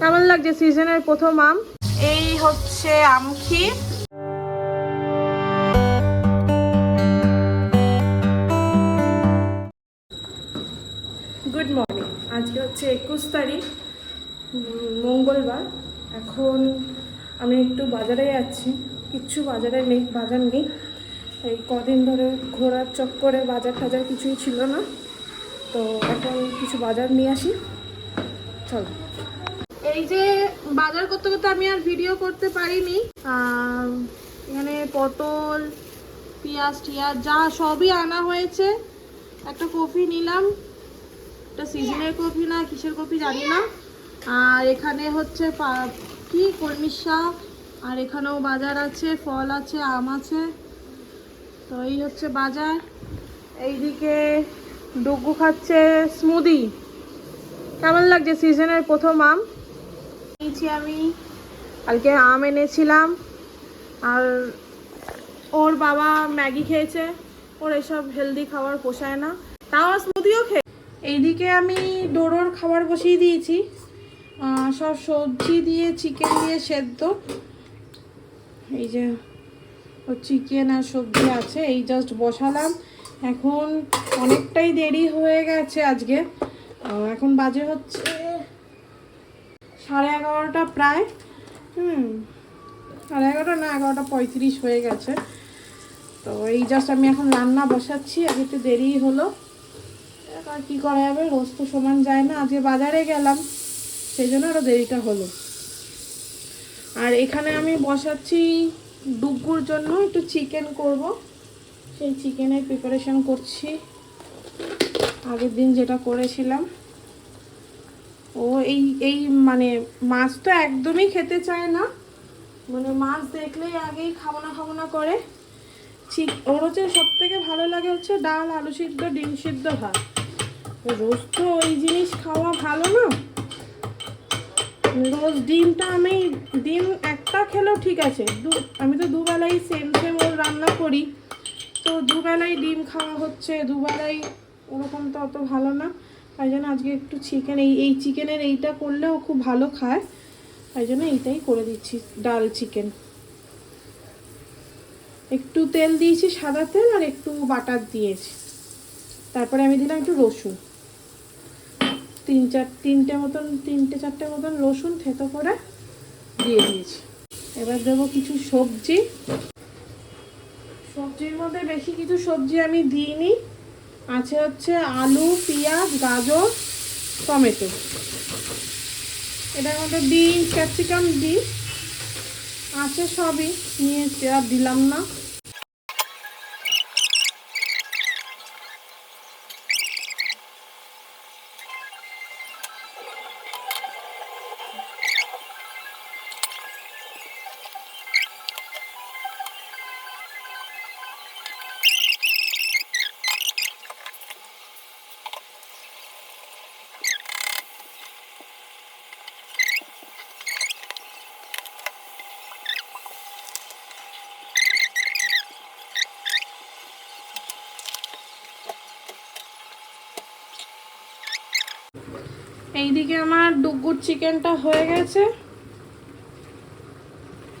কেমন লাগছে সিজনের প্রথম আম? এই হচ্ছে আমখি গুড মর্নিং আজকে হচ্ছে একুশ তারিখ মঙ্গলবার। এখন আমি একটু বাজারে যাচ্ছি। কিচ্ছু বাজারে নেই বাজার নেই। এই কদিন ধরে ঘোরার চক্করে বাজার টাজার কিছুই ছিল না। তো এখন কিছু বাজার নিয়ে আসি। চলো। এই যে বাজার করতে করতে আমি আর ভিডিও করতে পারিনি। এখানে পটল, পেঁয়াজ, টিয়াজ, যা সবই আনা হয়েছে। একটা কফি নিলাম। একটা সিজনের কফি না, কিসের কফি জানি না। আর এখানে হচ্ছে কি কলমির শাক? আর এখানেও বাজার আছে, ফল আছে, আম আছে। তো এই হচ্ছে বাজার। এইদিকে ডুগু খাচ্ছে স্মুদি কেমন লাগছে সিজনের প্রথম আম? নিয়েছি আমি। কালকে আম এনেছিলাম। আর ওর বাবা ম্যাগি খেয়েছে। ওর এসব হেলদি খাবার পোষায় না। তাও স্মুদিও খেয়ে এইদিকে আমি ডোরোর খাবার বসিয়ে দিয়েছি। সব সবজি দিয়ে চিকেন দিয়ে সেদ্ধ। এই যে ও চিকেন আর সবজি আছে, এই জাস্ট বসালাম। এখন অনেকটাই দেরি হয়ে গেছে আজকে। এখন বাজে হচ্ছে সাড়ে এগারোটা প্রায়। হুম, সাড়ে এগারোটা না, এগারোটা পঁয়ত্রিশ হয়ে গেছে। তো এই জাস্ট আমি এখন রান্না বসাচ্ছি আগে একটু দেরি হলো। আর কী করা যাবে, রোজ তো সমান যায় না, আজকে বাজারে গেলাম, সেই জন্য আরও দেরিটা হলো। আর এখানে আমি বসাচ্ছি ডুগুর জন্য একটু চিকেন করব। সেই চিকেনের প্রিপারেশন করছি। আগের দিন যেটা করেছিলাম। ও এই এই মানে মাছ তো একদমই খেতে চায় না। মানে মাছ দেখলেই আগেই খাব না খাব না করে। ঠিক, ওর হচ্ছে সব থেকে ভালো লাগে হচ্ছে ডাল, আলু সিদ্ধ, ডিম সিদ্ধ ভাত। রোজ তো ওই জিনিস খাওয়া ভালো না। রোজ ডিমটা আমি, ডিম একটা খেলেও ঠিক আছে। দু, আমি তো দুবেলাই সেম সেম ওর রান্না করি। তো দুবেলাই ডিম খাওয়া হচ্ছে, দুবেলাই ওরকম তো অত ভালো না। তাই জন্য আজকে একটু চিকেন এই এই চিকেনের এইটা করলেও খুব ভালো খায়। তাই জন্য এইটাই করে দিচ্ছি, ডাল চিকেন একটু তেল দিয়েছি সাদা তেল আর একটু বাটার দিয়েছি। তারপরে আমি দিলাম একটু রসুন। তিন চার, তিনটে মতন, তিনটে চারটে মতন রসুন থেতো করে দিয়ে দিয়েছি। এবার দেবো কিছু সবজি। সবজির মধ্যে বেশি কিছু সবজি আমি দিইনি। আছে হচ্ছে আলু, পেঁয়াজ, গাজর, টমেটো। এটার মধ্যে বিন ক্যাপসিকাম দিই আছে সবই। নিয়েছি, আর দিলাম না। এইদিকে আমার ডুগুর চিকেনটা হয়ে গেছে।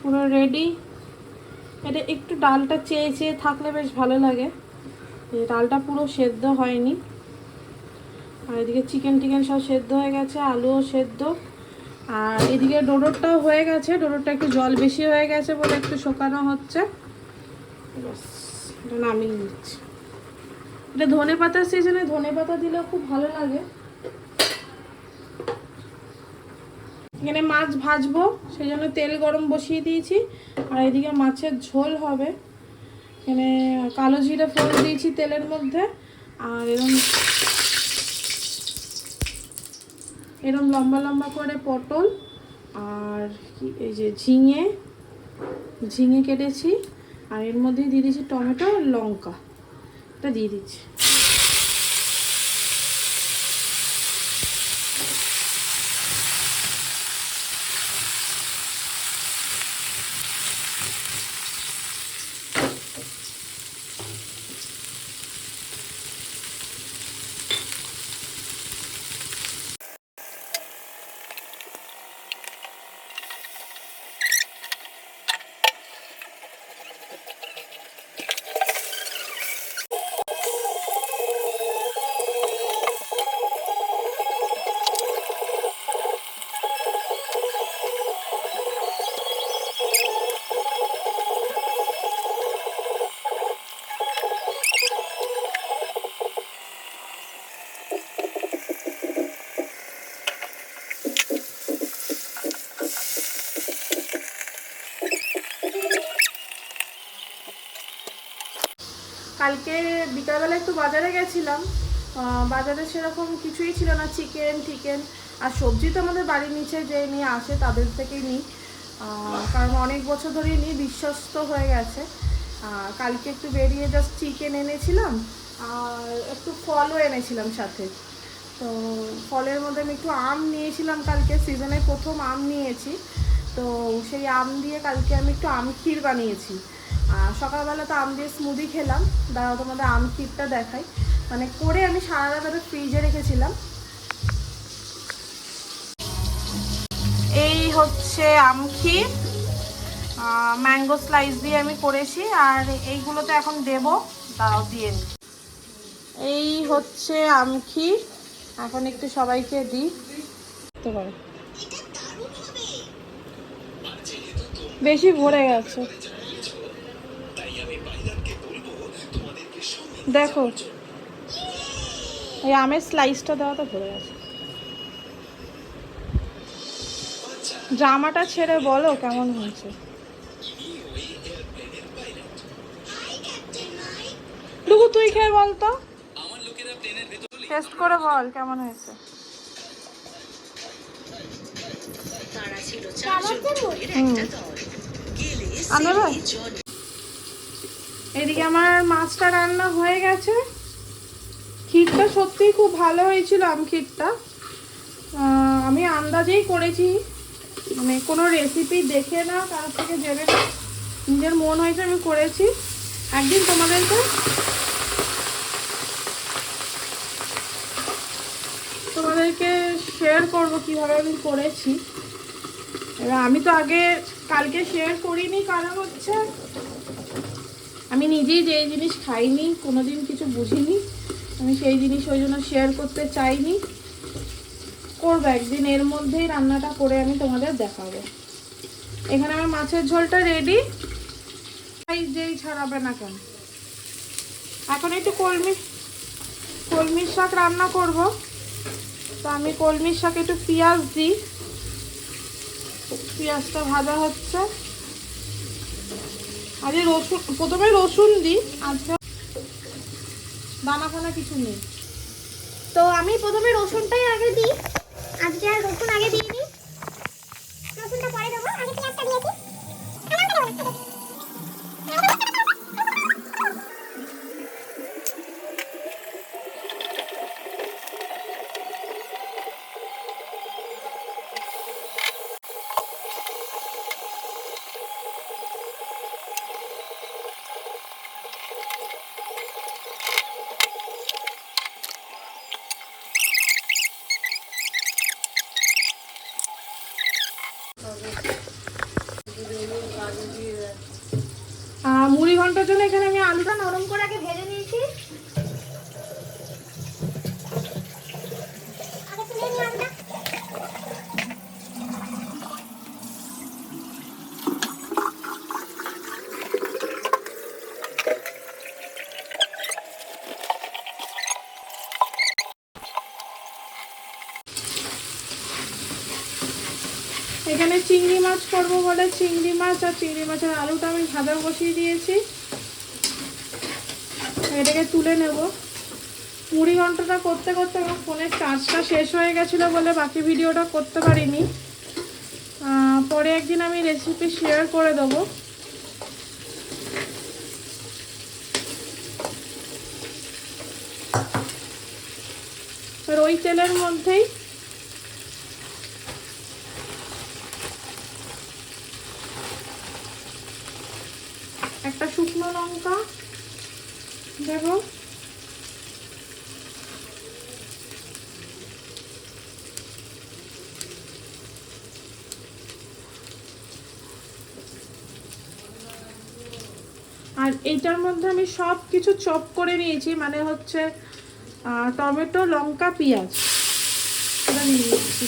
পুরো রেডি এটা একটু ডালটা চেয়ে চেয়ে থাকলে বেশ ভালো লাগে। ডালটা পুরো সেদ্ধ হয়নি। আর এদিকে চিকেন টিকেন সব সেদ্ধ হয়ে গেছে, আলুও সেদ্ধ। আর এদিকে ডোডোরটাও হয়ে গেছে। ডোডোরটা একটু জল বেশি হয়ে গেছে বলে একটু শোকানো হচ্ছে। নামিয়ে নিচ্ছি। এটা ধনে পাতার সিজনে ধনে পাতা দিলেও খুব ভালো লাগে। এখানে মাছ ভাজবো সেই জন্য তেল গরম বসিয়ে দিয়েছি, আর এদিকে মাছের ঝোল হবে। এখানে কালো জিরে ফোড়ন দিয়েছি তেলের মধ্যে, আর এরম এরম লম্বা লম্বা করে পটল, আর এই যে ঝিঙে ঝিঙে কেটেছি, আর এর মধ্যেই দিয়ে দিয়েছি টমেটো আর লঙ্কা। এটা দিয়ে দিচ্ছি। কালকে বিকালবেলা একটু বাজারে গেছিলাম। বাজারে সেরকম কিছুই ছিল না চিকেন টিকেন আর সবজি তো আমাদের বাড়ির নিচে যে নিয়ে আসে তাদের থেকেই নিই। কারণ অনেক বছর ধরেই নিই, বিশ্বস্ত হয়ে গেছে। কালকে একটু বেরিয়ে জাস্ট চিকেন এনেছিলাম আর একটু ফলও এনেছিলাম সাথে। তো ফলের মধ্যে আমি একটু আম নিয়েছিলাম কালকে সিজনে প্রথম আম নিয়েছি। তো সেই আম দিয়ে কালকে আমি একটু আম ক্ষীর বানিয়েছি। সকালবেলা তো আম দিয়ে স্মুদি খেলাম। দাঁড়াও, তোমাদের আম ক্ষীরটা দেখাই। মানে করে আমি সারা রাত ফ্রিজে রেখেছিলাম। এই হচ্ছে আম ক্ষীর। ম্যাঙ্গো স্লাইস দিয়ে আমি করেছি, আর এইগুলোতে এখন দেব। দাঁড়াও, দিয়ে। এই হচ্ছে আমখি এখন একটু সবাইকে দিই। তো বেশি ভরে গেছে। দেখো। এই আমের স্লাইসটা দেওয়া তো ভরে গেছে। জামাটা ছেড়ে বলো কেমন হয়েছে। টুকু তুই খেয়ে বল তো। টেস্ট করে বল কেমন হয়েছে। আনবে? এদিকে আমার মাছটা রান্না হয়ে গেছে। ক্ষীরটা সত্যিই খুব ভালো হয়েছিল আম ক্ষীরটা। আমি আন্দাজেই করেছি। মানে কোনো রেসিপি দেখে না তার থেকে জেনে না। নিজের মন হয়েছে আমি করেছি। একদিন তোমাদেরকে তোমাদেরকে শেয়ার করব কীভাবে আমি করেছি। এবার আমি তো আগে কালকে শেয়ার করিনি, কারণ হচ্ছে আমি নিজেই যে জিনিস খাইনি, কোনোদিন কিছু বুঝিনি। আমি সেই জিনিস ওই জন্য শেয়ার করতে চাইনি। করব একদিন, এর মধ্যেই রান্নাটা করে আমি তোমাদের দেখাবো। এখানে আমার মাছের ঝোলটা রেডি যেই ছাড়াবে না কেন? এখন একটু কলমি, কলমির শাক রান্না করব। তো আমি কলমির শাক একটু পেঁয়াজ দিই। পেঁয়াজটা ভাজা হচ্ছে। আজকে রসুন প্রথমে রসুন দিই আজকে দানা ফানা কিছু নেই। তো আমি প্রথমে রসুনটাই আগে দিই। আজকে আর রসুন আগে দিই রসুনটা পরে দেবো, আগে পেঁয়াজটা দিয়েছি আহ, মুড়ি ঘণ্টার জন্য এখানে আমি আলুটা নরম করে আগে ভেজে নিয়েছি। এখানে চিংড়ি মাছ করব বলে চিংড়ি মাছ আর চিংড়ি মাছের আলুটা আমি ভাজা বসিয়ে দিয়েছি। এটাকে তুলে নেব। মুড়ি ঘন্টটা করতে করতে আমার ফোনের চার্জটা শেষ হয়ে গেছিল বলে বাকি ভিডিওটা করতে পারিনি। পরে একদিন আমি রেসিপি শেয়ার করে দেবো। আর ওই তেলের মধ্যেই একটা শুকনো লঙ্কা দেব আর এইটার মধ্যে আমি সব কিছু চপ করে নিয়েছি মানে হচ্ছে টমেটো, লঙ্কা, পেঁয়াজ। নিয়ে নিচ্ছি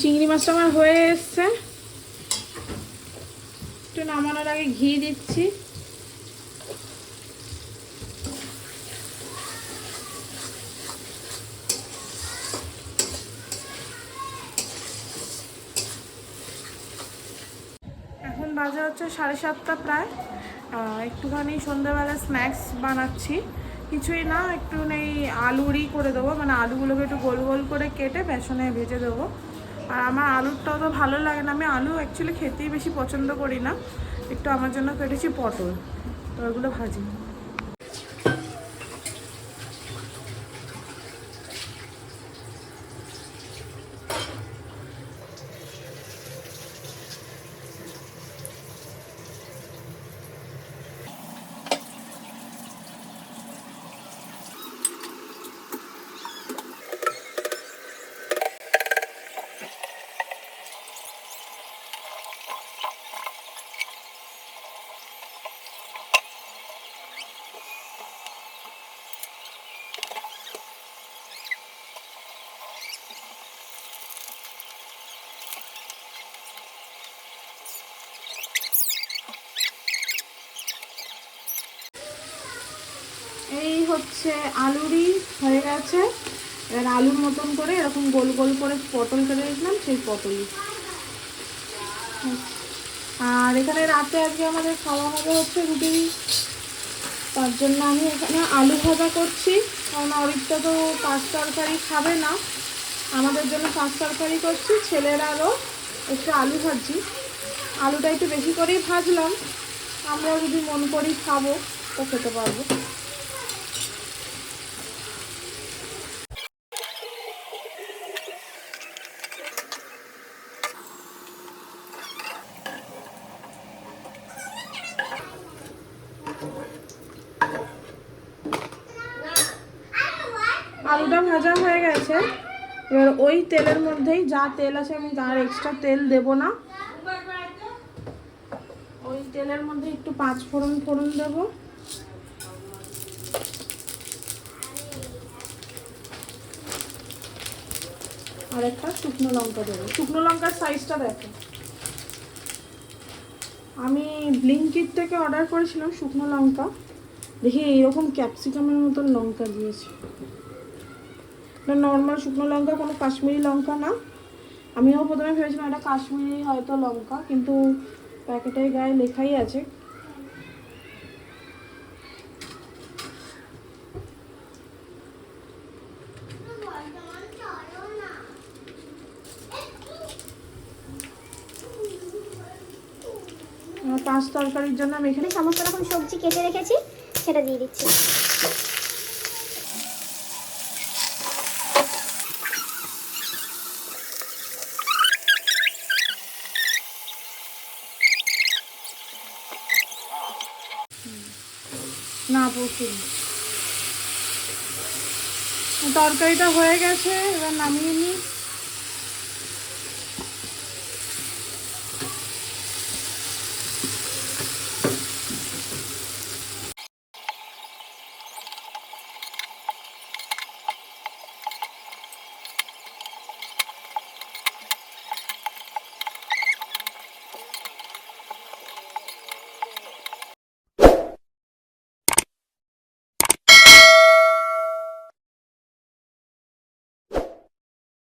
চিংড়ি মাছটা আমার হয়ে এসছে। একটু নামানোর আগে ঘি দিচ্ছি। এখন বাজে হচ্ছে সাড়ে সাতটা প্রায়। একটুখানি সন্ধ্যাবেলা স্ন্যাক্স বানাচ্ছি। কিছুই না, একটু নেই আলুরই করে দেবো। মানে আলুগুলোকে একটু গোল গোল করে কেটে বেসনে ভেজে দেবো। আর আমার আলুরটাও তো ভালো লাগে না। আমি আলু অ্যাকচুয়ালি খেতেই বেশি পছন্দ করি না। একটু আমার জন্য কেটেছি পটল। তো ওগুলো ভাজি এই হচ্ছে আলুরই হয়ে গেছে। এবার আলুর মতন করে এরকম গোল গোল করে পটল কেটে রেখেছিলাম, সেই পটলই। আর এখানে রাতে আজকে আমাদের খাওয়া হবে হচ্ছে রুটি। তার জন্য আমি এখানে আলু ভাজা করছি, কারণ অরিকটা তো পাঁচ তরকারি খাবে না। আমাদের জন্য পাঁচ তরকারি করছি ছেলেরারও একটু আলু ভাজি আলুটা একটু বেশি করেই ভাজলাম। আমরাও যদি মন করি খাব, তো খেতে পারব। আলুটা ভাজা হয়ে গেছে। এবার ওই তেলের মধ্যেই যা তেল আছে আমি তার এক্সট্রা তেল দেব না। ওই তেলের মধ্যে একটু পাঁচ ফোড়ন ফোড়ন দেব। আর একটা শুকনো লঙ্কা দেবো। শুকনো লঙ্কার সাইজটা দেখো। আমি ব্লিঙ্কিট থেকে অর্ডার করেছিলাম শুকনো লঙ্কা। দেখি এইরকম ক্যাপসিকামের মতন লঙ্কা দিয়েছে। নর্মাল শুকনো লঙ্কা কোনো কাশ্মীরি লঙ্কা না। আমিও প্রথমে ভেবেছিলাম এটা কাশ্মীরি হয়তো লঙ্কা কিন্তু প্যাকেটের গায়ে লেখাই আছে। পাঁচ তরকারির জন্য আমি এখানে সমস্ত রকম সবজি কেটে রেখেছি সেটা দিয়ে দিচ্ছি। তরকারিটা হয়ে গেছে এবার নামিয়ে নিই।